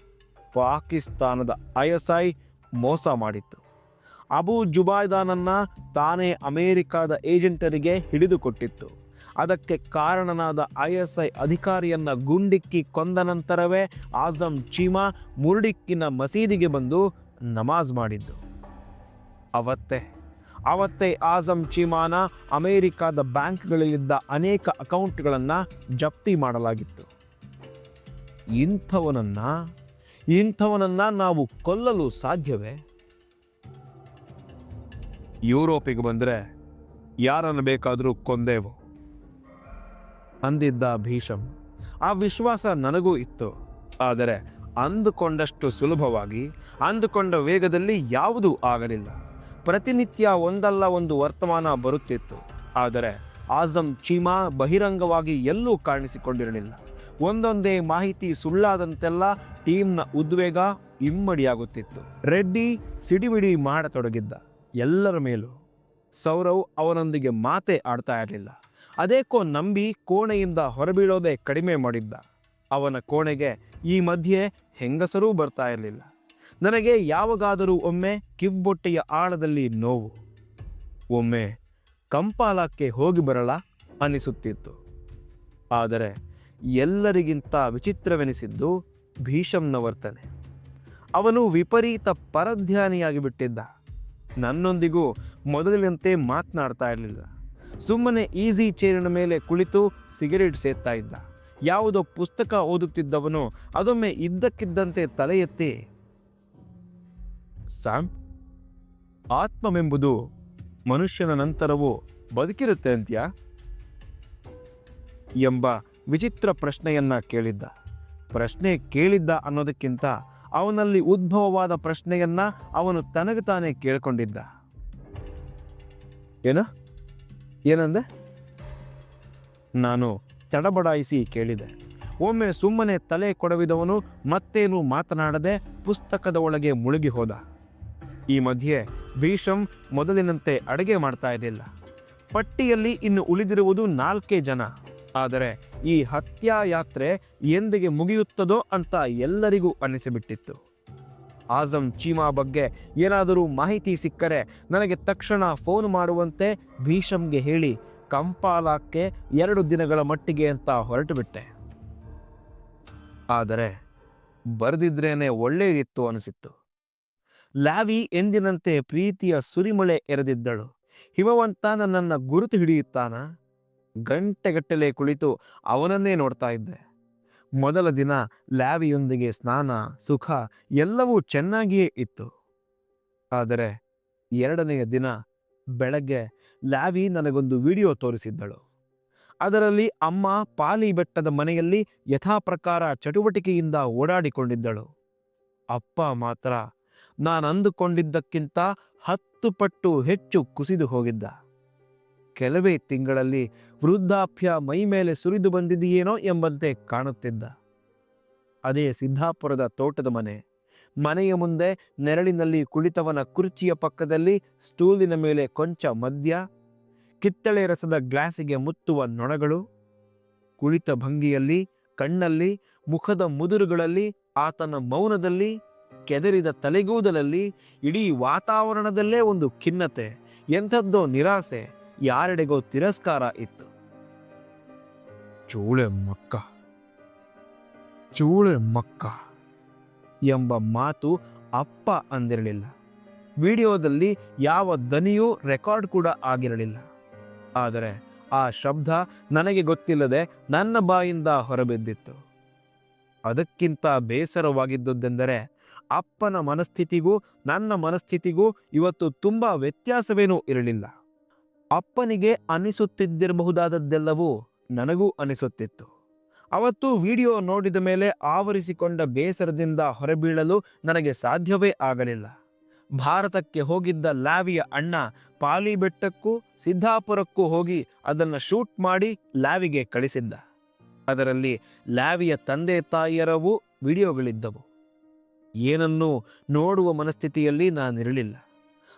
ಪಾಕಿಸ್ತಾನದ ಐಎಸ್ಐ ಮೋಸ ಮಾಡಿತ್ತು. ಅಬು ಜುಬಾಯ್ದಾನನ್ನು ತಾನೇ ಅಮೇರಿಕಾದ ಏಜೆಂಟರಿಗೆ ಹಿಡಿದುಕೊಟ್ಟಿತ್ತು. ಅದಕ್ಕೆ ಕಾರಣನಾದ ಐ ಎಸ್ ಐ ಅಧಿಕಾರಿಯನ್ನ ಗುಂಡಿಕ್ಕಿ ಕೊಂದ ನಂತರವೇ ಆಜಂ ಚೀಮಾ ಮುರುಡಿಕ್ಕಿನ ಮಸೀದಿಗೆ ಬಂದು ನಮಾಜ್ ಮಾಡಿದ್ದು. ಅವತ್ತೇ ಅವತ್ತೇ ಆಜಂ ಚೀಮಾನ ಅಮೇರಿಕಾದ ಬ್ಯಾಂಕ್ಗಳಲ್ಲಿದ್ದ ಅನೇಕ ಅಕೌಂಟ್ಗಳನ್ನು ಜಪ್ತಿ ಮಾಡಲಾಗಿತ್ತು. ಇಂಥವನನ್ನು ಇಂಥವನನ್ನು ನಾವು ಕೊಲ್ಲಲು ಸಾಧ್ಯವೇ? ಯುರೋಪಿಗೆ ಬಂದರೆ ಯಾರನ್ನು ಬೇಕಾದರೂ ಕೊಂದೇವು. ಅಂದಿದ್ದ ಭೀಷಮ್ ಆ ವಿಶ್ವಾಸ ನನಗೂ ಇತ್ತು. ಆದರೆ ಅಂದುಕೊಂಡಷ್ಟು ಸುಲಭವಾಗಿ, ಅಂದುಕೊಂಡ ವೇಗದಲ್ಲಿ ಯಾವುದೂ ಆಗಲಿಲ್ಲ. ಪ್ರತಿನಿತ್ಯ ಒಂದಲ್ಲ ಒಂದು ವರ್ತಮಾನ ಬರುತ್ತಿತ್ತು. ಆದರೆ ಆಜಂ ಚೀಮಾ ಬಹಿರಂಗವಾಗಿ ಎಲ್ಲೂ ಕಾಣಿಸಿಕೊಂಡಿರಲಿಲ್ಲ. ಒಂದೊಂದೇ ಮಾಹಿತಿ ಸುಳ್ಳಾದಂತೆಲ್ಲ ಟೀಮ್ನ ಉದ್ವೇಗ ಇಮ್ಮಡಿಯಾಗುತ್ತಿತ್ತು. ರೆಡ್ಡಿ ಸಿಡಿಮಿಡಿ ಮಾಡತೊಡಗಿದ್ದ ಎಲ್ಲರ ಮೇಲೂ. ಸೌರವ್ ಅವನೊಂದಿಗೆ ಮಾತೇ ಆಡ್ತಾ ಇರಲಿಲ್ಲ. ಅದೇಕೋ ನಂಬಿ ಕೋಣೆಯಿಂದ ಹೊರಬೀಳೋದೇ ಕಡಿಮೆ ಮಾಡಿದ್ದ. ಅವನ ಕೋಣೆಗೆ ಈ ಮಧ್ಯೆ ಹೆಂಗಸರೂ ಬರ್ತಾ ಇರಲಿಲ್ಲ. ನನಗೆ ಯಾವಾಗಾದರೂ ಒಮ್ಮೆ ಕಿಬ್ಬೊಟ್ಟೆಯ ಆಳದಲ್ಲಿ ನೋವು. ಒಮ್ಮೆ ಕಂಪಾಲಕ್ಕೆ ಹೋಗಿ ಬರಲ ಅನಿಸುತ್ತಿತ್ತು. ಆದರೆ ಎಲ್ಲರಿಗಿಂತ ವಿಚಿತ್ರವೆನಿಸಿದ್ದು ಭೀಷಂನ ವರ್ತನೆ. ಅವನು ವಿಪರೀತ ಪರಧ್ಯಾನಿಯಾಗಿ ಬಿಟ್ಟಿದ್ದ. ನನ್ನೊಂದಿಗೂ ಮೊದಲಿನಂತೆ ಮಾತನಾಡ್ತಾ ಇರಲಿಲ್ಲ. ಸುಮ್ಮನೆ ಈಸಿ ಚೇರಿನ ಮೇಲೆ ಕುಳಿತು ಸಿಗರೇಟ್ ಸೇರ್ತಾ ಇದ್ದ. ಯಾವುದೋ ಪುಸ್ತಕ ಓದುತ್ತಿದ್ದವನು ಅದೊಮ್ಮೆ ಇದ್ದಕ್ಕಿದ್ದಂತೆ ತಲೆ ಎತ್ತಿ ಸ್ಯಾಮ್ ಆತ್ಮವೆಂಬುದು ಮನುಷ್ಯನ ನಂತರವೂ ಬದುಕಿರುತ್ತೆ ಅಂತ್ಯಾ? ಎಂಬ ವಿಚಿತ್ರ ಪ್ರಶ್ನೆಯನ್ನ ಕೇಳಿದ್ದ. ಪ್ರಶ್ನೆ ಕೇಳಿದ್ದ ಅನ್ನೋದಕ್ಕಿಂತ ಅವನಲ್ಲಿ ಉದ್ಭವವಾದ ಪ್ರಶ್ನೆಯನ್ನ ಅವನು ತನಗೆ ತಾನೇ ಕೇಳಿಕೊಂಡಿದ್ದ. ಏನ? ಏನಂದೆ? ನಾನು ತಡಬಡಾಯಿಸಿ ಕೇಳಿದೆ. ಒಮ್ಮೆ ಸುಮ್ಮನೆ ತಲೆ ಕೊಡವಿದವನು ಮತ್ತೇನು ಮಾತನಾಡದೆ ಪುಸ್ತಕದ ಒಳಗೆ ಮುಳುಗಿ ಹೋದ ಈ ಮಧ್ಯೆ ಭೀಷಂ ಮೊದಲಿನಂತೆ ಅಡುಗೆ ಮಾಡ್ತಾ ಇರಲಿಲ್ಲ. ಪಟ್ಟಿಯಲ್ಲಿ ಇನ್ನು ಉಳಿದಿರುವುದು ನಾಲ್ಕೇ ಜನ. ಆದರೆ ಈ ಹತ್ಯಾ ಯಾತ್ರೆ ಎಂದಿಗೆ ಮುಗಿಯುತ್ತದೋ ಅಂತ ಎಲ್ಲರಿಗೂ ಅನಿಸಿಬಿಟ್ಟಿತ್ತು. ಆಜಂ ಚೀಮಾ ಬಗ್ಗೆ ಏನಾದರೂ ಮಾಹಿತಿ ಸಿಕ್ಕರೆ ನನಗೆ ತಕ್ಷಣ ಫೋನ್ ಮಾಡುವಂತೆ ಭೀಷಮ್ಗೆ ಹೇಳಿ ಕಂಪಾಲಕ್ಕೆ ಎರಡು ದಿನಗಳ ಮಟ್ಟಿಗೆ ಅಂತ ಹೊರಟು ಬಿಟ್ಟೆ ಆದರೆ ಬರೆದಿದ್ರೇನೆ ಒಳ್ಳೆಯದಿತ್ತು ಅನಿಸಿತ್ತು. ಲ್ಯಾವಿ ಎಂದಿನಂತೆ ಪ್ರೀತಿಯ ಸುರಿಮಳೆ ಎರೆದಿದ್ದಳು. ಹಿಮವಂತ ನನ್ನನ್ನು ಗುರುತು ಹಿಡಿಯುತ್ತಾನ? ಗಂಟೆಗಟ್ಟಲೆ ಕುಳಿತು ಅವನನ್ನೇ ನೋಡ್ತಾ ಇದ್ದೆ. ಮೊದಲ ದಿನ ಲ್ಯಾವಿಯೊಂದಿಗೆ ಸ್ನಾನ, ಸುಖ ಎಲ್ಲವೂ ಚೆನ್ನಾಗಿಯೇ ಇತ್ತು. ಆದರೆ ಎರಡನೆಯ ದಿನ ಬೆಳಗ್ಗೆ ಲ್ಯಾವಿ ನನಗೊಂದು ವಿಡಿಯೋ ತೋರಿಸಿದ್ದಳು. ಅದರಲ್ಲಿ ಅಮ್ಮ ಪಾಲಿ ಬೆಟ್ಟದ ಮನೆಯಲ್ಲಿ ಯಥಾಪ್ರಕಾರ ಚಟುವಟಿಕೆಯಿಂದ ಓಡಾಡಿಕೊಂಡಿದ್ದಳು. ಅಪ್ಪ ಮಾತ್ರ ನಾನು ಅಂದುಕೊಂಡಿದ್ದಕ್ಕಿಂತ ಹತ್ತು ಪಟ್ಟು ಹೆಚ್ಚು ಕುಸಿದು ಹೋಗಿದ್ದ. ಕೆಲವೇ ತಿಂಗಳಲ್ಲಿ ವೃದ್ಧಾಪ್ಯ ಮೈ ಮೇಲೆ ಸುರಿದು ಬಂದಿದೆಯೇನೋ ಎಂಬಂತೆ ಕಾಣುತ್ತಿದ್ದ. ಅದೇ ಸಿದ್ದಾಪುರದ ತೋಟದ ಮನೆ. ಮನೆಯ ಮುಂದೆ ನೆರಳಿನಲ್ಲಿ ಕುಳಿತವನ ಕುರ್ಚಿಯ ಪಕ್ಕದಲ್ಲಿ ಸ್ಟೂಲಿನ ಮೇಲೆ ಕೊಂಚ ಮದ್ಯ, ಕಿತ್ತಳೆ ರಸದ ಗ್ಲಾಸಿಗೆ ಮುತ್ತುವ ನೊಣಗಳು, ಕುಳಿತ ಭಂಗಿಯಲ್ಲಿ, ಕಣ್ಣಲ್ಲಿ, ಮುಖದ ಮುದುರುಗಳಲ್ಲಿ, ಆತನ ಮೌನದಲ್ಲಿ, ಕೆದರಿದ ತಲೆಗೂದಲಲ್ಲಿ, ಇಡೀ ವಾತಾವರಣದಲ್ಲೇ ಒಂದು ಖಿನ್ನತೆ, ಎಂಥದ್ದೋ ನಿರಾಸೆ. ಯಾರೆಡೆಗೋ ತಿರಸ್ಕಾರ ಇತ್ತು. ಚೂಳೆ ಮಕ್ಕ. ಚೂಳೆ ಮಕ್ಕ. ಎಂಬ ಮಾತು ಅಪ್ಪ ಅಂದಿರಲಿಲ್ಲ. ವಿಡಿಯೋದಲ್ಲಿ ಯಾವ ದನಿಯೂ ರೆಕಾರ್ಡ್ ಕೂಡ ಆಗಿರಲಿಲ್ಲ. ಆದರೆ ಆ ಶಬ್ದ ನನಗೆ ಗೊತ್ತಿಲ್ಲದೆ ನನ್ನ ಬಾಯಿಂದ ಹೊರಬಿದ್ದಿತ್ತು. ಅದಕ್ಕಿಂತ ಬೇಸರವಾಗಿದ್ದುದೆಂದರೆ ಅಪ್ಪನ ಮನಸ್ಥಿತಿಗೂ ನನ್ನ ಮನಸ್ಥಿತಿಗೂ ಇವತ್ತು ತುಂಬ ವ್ಯತ್ಯಾಸವೇನೂ ಇರಲಿಲ್ಲ. ಅಪ್ಪನಿಗೆ ಅನಿಸುತ್ತಿದ್ದಿರಬಹುದಾದದ್ದೆಲ್ಲವೂ ನನಗೂ ಅನಿಸುತ್ತಿತ್ತು. ಅವತ್ತು ವಿಡಿಯೋ ನೋಡಿದ ಮೇಲೆ ಆವರಿಸಿಕೊಂಡ ಬೇಸರದಿಂದ ಹೊರಬೀಳಲು ನನಗೆ ಸಾಧ್ಯವೇ ಆಗಲಿಲ್ಲ. ಭಾರತಕ್ಕೆ ಹೋಗಿದ್ದ ಲ್ಯಾವಿಯ ಅಣ್ಣ ಪಾಲಿ ಬೆಟ್ಟಕ್ಕೂ ಸಿದ್ದಾಪುರಕ್ಕೂ ಹೋಗಿ ಅದನ್ನು ಶೂಟ್ ಮಾಡಿ ಲ್ಯಾವಿಗೆ ಕಳಿಸಿದ್ದ. ಅದರಲ್ಲಿ ಲ್ಯಾವಿಯ ತಂದೆ ತಾಯಿಯರವೂ ವಿಡಿಯೋಗಳಿದ್ದವು. ಏನನ್ನೂ ನೋಡುವ ಮನಸ್ಥಿತಿಯಲ್ಲಿ ನಾನಿರಲಿಲ್ಲ.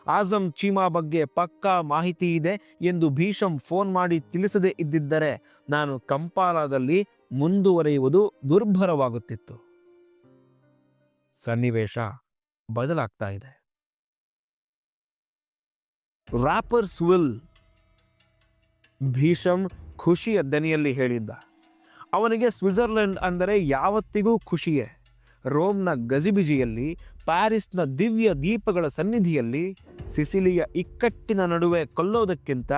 ಆಜಂ ಚೀಮಾ ಬಗ್ಗೆ ಪಕ್ಕಾ ಮಾಹಿತಿ ಇದೆ ಎಂದು ಭೀಷಂ ಫೋನ್ ಮಾಡಿ ತಿಳಿಸದೇ ಇದ್ದಿದ್ದರೆ ನಾನು ಕಂಪಾಲಾದಲ್ಲಿ ಮುಂದುವರೆಯುವುದು ದುರ್ಭರವಾಗುತ್ತಿತ್ತು. ಸನ್ನಿವೇಶ ಬದಲಾಗ್ತಾ ಇದೆ. ರಾಪರ್ಸ್ ವಿಲ್ ಭೀಷಂ ಖುಷಿಯ ದನಿಯಲ್ಲಿ ಹೇಳಿದ್ದ. ಅವನಿಗೆ ಸ್ವಿಟ್ಜರ್ಲೆಂಡ್ ಅಂದರೆ ಯಾವತ್ತಿಗೂ ಖುಷಿಯೇ. ರೋಮ್ನ ಗಜಿಬಿಜಿಯಲ್ಲಿ ಪ್ಯಾರಿಸ್ನ ದಿವ್ಯ ದೀಪಗಳ ಸನ್ನಿಧಿಯಲ್ಲಿ ಸಿಸಿಲಿಯ ಇಕ್ಕಟ್ಟಿನ ನಡುವೆ ಕೊಲ್ಲೋದಕ್ಕಿಂತ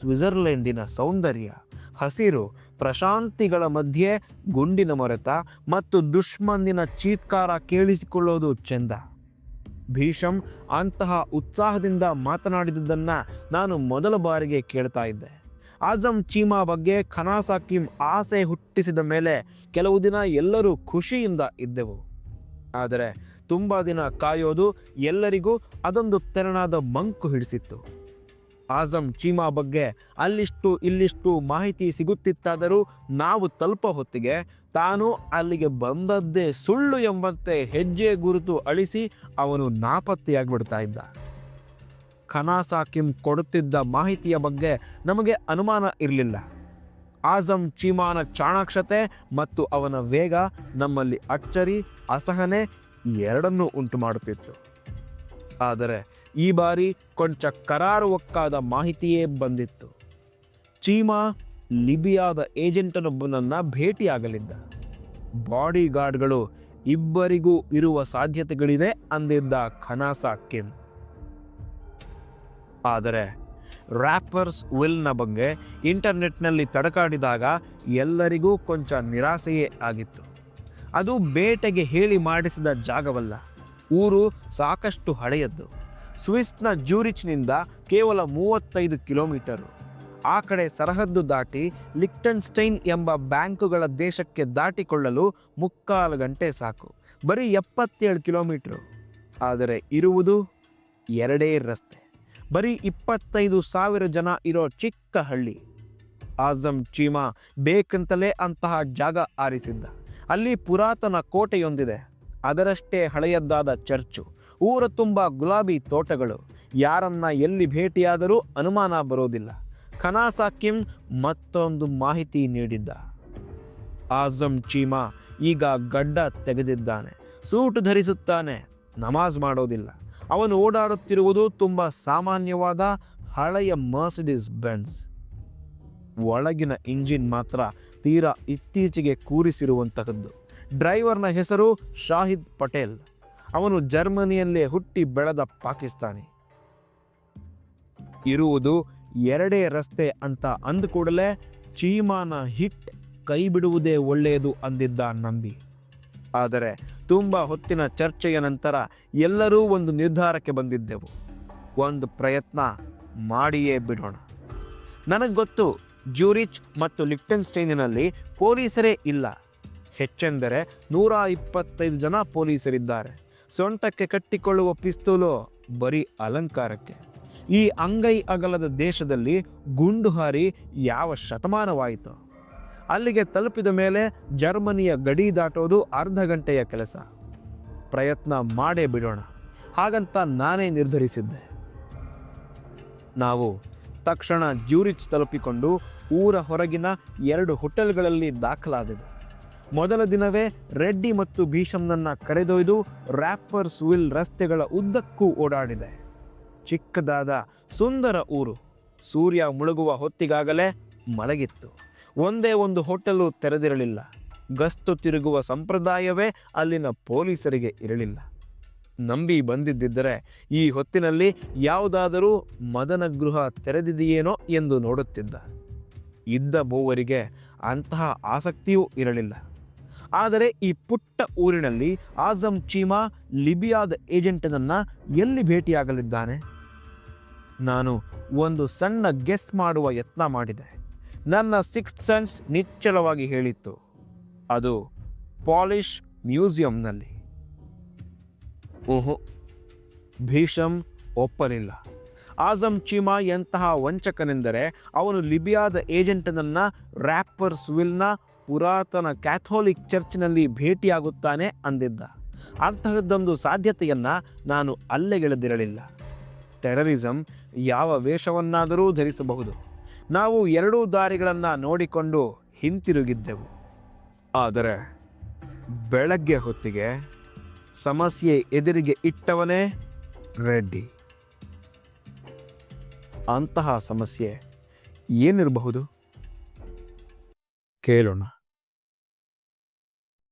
ಸ್ವಿಟ್ಜರ್ಲೆಂಡಿನ ಸೌಂದರ್ಯ, ಹಸಿರು, ಪ್ರಶಾಂತಿಗಳ ಮಧ್ಯೆ ಗುಂಡಿನ ಮೊರೆತ ಮತ್ತು ದುಷ್ಮಂದಿನ ಚೀತ್ಕಾರ ಕೇಳಿಸಿಕೊಳ್ಳೋದು ಚೆಂದ. ಭೀಷಂ ಅಂತಹ ಉತ್ಸಾಹದಿಂದ ಮಾತನಾಡಿದುದನ್ನು ನಾನು ಮೊದಲ ಬಾರಿಗೆ ಕೇಳ್ತಾ ಇದ್ದೆ. ಆಜಂ ಚೀಮಾ ಬಗ್ಗೆ ಖನಾಸಾಕಿಂ ಆಸೆ ಹುಟ್ಟಿಸಿದ ಮೇಲೆ ಕೆಲವು ದಿನ ಎಲ್ಲರೂ ಖುಷಿಯಿಂದ ಇದ್ದೆವು. ಆದರೆ ತುಂಬ ದಿನ ಕಾಯೋದು ಎಲ್ಲರಿಗೂ ಅದೊಂದು ತೆರನಾದ ಮಂಕು ಹಿಡಿಸಿತ್ತು. ಆಜಂ ಚೀಮಾ ಬಗ್ಗೆ ಅಲ್ಲಿಷ್ಟು ಇಲ್ಲಿಷ್ಟು ಮಾಹಿತಿ ಸಿಗುತ್ತಿತ್ತಾದರೂ ನಾವು ತಲುಪ ಹೊತ್ತಿಗೆ ತಾನು ಅಲ್ಲಿಗೆ ಬಂದದ್ದೇ ಸುಳ್ಳು ಎಂಬಂತೆ ಹೆಜ್ಜೆ ಗುರುತು ಅಳಿಸಿ ಅವನು ನಾಪತ್ತೆಯಾಗಿಬಿಡ್ತಾ ಇದ್ದ. ಖನಾಸಾಕಿಂ ಕೊಡುತ್ತಿದ್ದ ಮಾಹಿತಿಯ ಬಗ್ಗೆ ನಮಗೆ ಅನುಮಾನ ಇರಲಿಲ್ಲ. ಆಜಂ ಚೀಮಾನ ಚಾಣಾಕ್ಷತೆ ಮತ್ತು ಅವನ ವೇಗ ನಮ್ಮಲ್ಲಿ ಅಚ್ಚರಿ, ಅಸಹನೆ ಎರಡನ್ನೂ ಉಂಟು ಮಾಡುತ್ತಿತ್ತು. ಆದರೆ ಈ ಬಾರಿ ಕೊಂಚ ಕರಾರುವಕ್ಕಾದ ಮಾಹಿತಿಯೇ ಬಂದಿತ್ತು. ಚೀಮಾ ಲಿಬಿಯಾದ ಏಜೆಂಟನೊಬ್ಬನನ್ನು ಭೇಟಿಯಾಗಲಿದ್ದ. ಬಾಡಿ ಗಾರ್ಡ್ಗಳು ಇಬ್ಬರಿಗೂ ಇರುವ ಸಾಧ್ಯತೆಗಳಿದೆ ಅಂದಿದ್ದ ಖನಾಸಾ ಕಿಮ್. ಆದರೆ ರ್ಯಾಪರ್ಸ್ ವಿಲ್ನ ಬಗ್ಗೆ ಇಂಟರ್ನೆಟ್ನಲ್ಲಿ ತಡಕಾಡಿದಾಗ ಎಲ್ಲರಿಗೂ ಕೊಂಚ ನಿರಾಸೆಯೇ ಆಗಿತ್ತು. ಅದು ಬೇಟೆಗೆ ಹೇಳಿ ಮಾಡಿಸಿದ ಜಾಗವಲ್ಲ. ಊರು ಸಾಕಷ್ಟು ಹಳೆಯದ್ದು. ಸ್ವಿಸ್ನ ಜ್ಯೂರಿಚ್ನಿಂದ ಕೇವಲ ಮೂವತ್ತೈದು ಕಿಲೋಮೀಟರು. ಆ ಕಡೆ ಸರಹದ್ದು ದಾಟಿ ಲಿಕ್ಟನ್ಸ್ಟೈನ್ ಎಂಬ ಬ್ಯಾಂಕುಗಳ ದೇಶಕ್ಕೆ ದಾಟಿಕೊಳ್ಳಲು ಮುಕ್ಕಾಲು ಗಂಟೆ ಸಾಕು. ಬರೀ ಎಪ್ಪತ್ತೇಳು ಕಿಲೋಮೀಟ್ರು. ಆದರೆ ಇರುವುದು ಎರಡೇ ರಸ್ತೆ. ಬರೀ ಇಪ್ಪತ್ತೈದು ಸಾವಿರ ಜನ ಇರೋ ಚಿಕ್ಕ ಹಳ್ಳಿ ಆಜಮ್ ಚೀಮಾ ಬೇಕಂತಲೇ ಅಂತಹ ಜಾಗ ಆರಿಸಿದ್ದ. ಅಲ್ಲಿ ಪುರಾತನ ಕೋಟೆಯೊಂದಿದೆ. ಅದರಷ್ಟೇ ಹಳೆಯದ್ದಾದ ಚರ್ಚು, ಊರ ತುಂಬ ಗುಲಾಬಿ ತೋಟಗಳು. ಯಾರನ್ನ ಎಲ್ಲಿ ಭೇಟಿಯಾದರೂ ಅನುಮಾನ ಬರೋದಿಲ್ಲ. ಖನಾಸಾ ಕಿಮ್ ಮತ್ತೊಂದು ಮಾಹಿತಿ ನೀಡಿದ್ದ. ಆಜಮ್ ಚೀಮಾ ಈಗ ಗಡ್ಡ ತೆಗೆದಿದ್ದಾನೆ. ಸೂಟು ಧರಿಸುತ್ತಾನೆ. ನಮಾಜ್ ಮಾಡೋದಿಲ್ಲ. ಅವನು ಓಡಾಡುತ್ತಿರುವುದು ತುಂಬ ಸಾಮಾನ್ಯವಾದ ಹಳೆಯ ಮರ್ಸಿಡಿಸ್ ಬೆನ್ಸ್ ಒಳಗಿನ ಇಂಜಿನ್ ಮಾತ್ರ ತೀರಾ ಇತ್ತೀಚೆಗೆ ಕೂರಿಸಿರುವಂತಹದ್ದು. ಡ್ರೈವರ್ನ ಹೆಸರು ಶಾಹಿದ್ ಪಟೇಲ್. ಅವನು ಜರ್ಮನಿಯಲ್ಲೇ ಹುಟ್ಟಿ ಬೆಳೆದ ಪಾಕಿಸ್ತಾನಿ. ಇರುವುದು ಎರಡೇ ರಸ್ತೆ ಅಂತ ಅಂದ ಕೂಡಲೇ ಚೀಮಾನ ಹಿಟ್ ಕೈ ಬಿಡುವುದೇ ಒಳ್ಳೆಯದು ಅಂದಿದ್ದ ನಂಬಿ. ಆದರೆ ತುಂಬ ಹೊತ್ತಿನ ಚರ್ಚೆಯ ನಂತರ ಎಲ್ಲರೂ ಒಂದು ನಿರ್ಧಾರಕ್ಕೆ ಬಂದಿದ್ದೆವು. ಒಂದು ಪ್ರಯತ್ನ ಮಾಡಿಯೇ ಬಿಡೋಣ. ನನಗೆ ಗೊತ್ತು, ಜ್ಯೂರಿಚ್ ಮತ್ತು ಲಿಫ್ಟನ್ಸ್ಟೈನಿನಲ್ಲಿ ಪೊಲೀಸರೇ ಇಲ್ಲ. ಹೆಚ್ಚೆಂದರೆ ನೂರ ಇಪ್ಪತ್ತೈದು ಜನ ಪೊಲೀಸರಿದ್ದಾರೆ. ಸೊಂಟಕ್ಕೆ ಕಟ್ಟಿಕೊಳ್ಳುವ ಪಿಸ್ತೂಲು ಬರೀ ಅಲಂಕಾರಕ್ಕೆ. ಈ ಅಂಗೈ ಅಗಲದ ದೇಶದಲ್ಲಿ ಗುಂಡು ಹಾರಿ ಯಾವ ಶತಮಾನವಾಯಿತು? ಅಲ್ಲಿಗೆ ತಲುಪಿದ ಮೇಲೆ ಜರ್ಮನಿಯ ಗಡಿ ದಾಟೋದು ಅರ್ಧ ಗಂಟೆಯ ಕೆಲಸ. ಪ್ರಯತ್ನ ಮಾಡೇ ಬಿಡೋಣ. ಹಾಗಂತ ನಾನೇ ನಿರ್ಧರಿಸಿದ್ದೆ. ನಾವು ತಕ್ಷಣ ಜ್ಯೂರಿಚ್ ತಲುಪಿಕೊಂಡು ಊರ ಹೊರಗಿನ ಎರಡು ಹೋಟೆಲ್ಗಳಲ್ಲಿ ದಾಖಲಾದೆವು. ಮೊದಲ ದಿನವೇ ರೆಡ್ಡಿ ಮತ್ತು ಭೀಷಮ್ನನ್ನು ಕರೆದೊಯ್ದು ರ್ಯಾಪರ್ಸ್ ವಿಲ್ ರಸ್ತೆಗಳ ಉದ್ದಕ್ಕೂ ಓಡಾಡಿದೆ. ಚಿಕ್ಕದಾದ ಸುಂದರ ಊರು. ಸೂರ್ಯ ಮುಳುಗುವ ಹೊತ್ತಿಗಾಗಲೇ ಮಲಗಿತ್ತು. ಒಂದೇ ಒಂದು ಹೋಟೆಲು ತೆರೆದಿರಲಿಲ್ಲ. ಗಸ್ತು ತಿರುಗುವ ಸಂಪ್ರದಾಯವೇ ಅಲ್ಲಿನ ಪೊಲೀಸರಿಗೆ ಇರಲಿಲ್ಲ. ನಂಬಿ ಬಂದಿದ್ದರೆ ಈ ಹೊತ್ತಿನಲ್ಲಿ ಯಾವುದಾದರೂ ಮದನ ಗೃಹ ತೆರೆದಿದೆಯೇನೋ ಎಂದು ನೋಡುತ್ತಿದ್ದ. ಇದ್ದ ಮೂವರಿಗೆ ಅಂತಹ ಆಸಕ್ತಿಯೂ ಇರಲಿಲ್ಲ. ಆದರೆ ಈ ಪುಟ್ಟ ಊರಿನಲ್ಲಿ ಆಜಮ್ ಚೀಮಾ ಲಿಬಿಯಾದ ಏಜೆಂಟನನ್ನು ಎಲ್ಲಿ ಭೇಟಿಯಾಗಲಿದ್ದಾನೆ? ನಾನು ಒಂದು ಸಣ್ಣ ಗೆಸ್ ಮಾಡುವ ಯತ್ನ ಮಾಡಿದೆ. ನನ್ನ ಸಿಕ್ಸ್ ಸೆನ್ಸ್ ನಿಚ್ಚಳವಾಗಿ ಹೇಳಿತ್ತು. ಅದು ಪಾಲಿಷ್ ಮ್ಯೂಸಿಯಂನಲ್ಲಿ. ಓಹೋ. ಭೀಷಮ್ ಒಪ್ಪಲಿಲ್ಲ. ಆಜಂ ಚೀಮಾ ಎಂತಹ ವಂಚಕನೆಂದರೆ ಅವನು ಲಿಬಿಯಾದ ಏಜೆಂಟನನ್ನು ರ್ಯಾಪರ್ ವಿಲ್ನ ಪುರಾತನ ಕ್ಯಾಥೋಲಿಕ್ ಚರ್ಚ್ನಲ್ಲಿ ಭೇಟಿಯಾಗುತ್ತಾನೆ ಅಂದಿದ್ದ. ಅಂತಹದ್ದೊಂದು ಸಾಧ್ಯತೆಯನ್ನ ನಾನು ಅಲ್ಲೆಗೆಳೆದಿರಲಿಲ್ಲ. ಟೆರರಿಸಂ ಯಾವ ವೇಷವನ್ನಾದರೂ ಧರಿಸಬಹುದು. ನಾವು ಎರಡೂ ದಾರಿಗಳನ್ನು ನೋಡಿಕೊಂಡು ಹಿಂತಿರುಗಿದ್ದೆವು. ಆದರೆ ಬೆಳಗ್ಗೆ ಹೊತ್ತಿಗೆ ಸಮಸ್ಯೆ ಎದುರಿಗೆ ಇಟ್ಟವನೇ ರೆಡ್ಡಿ. ಅಂತಹ ಸಮಸ್ಯೆ ಏನಿರಬಹುದು? ಕೇಳೋಣ.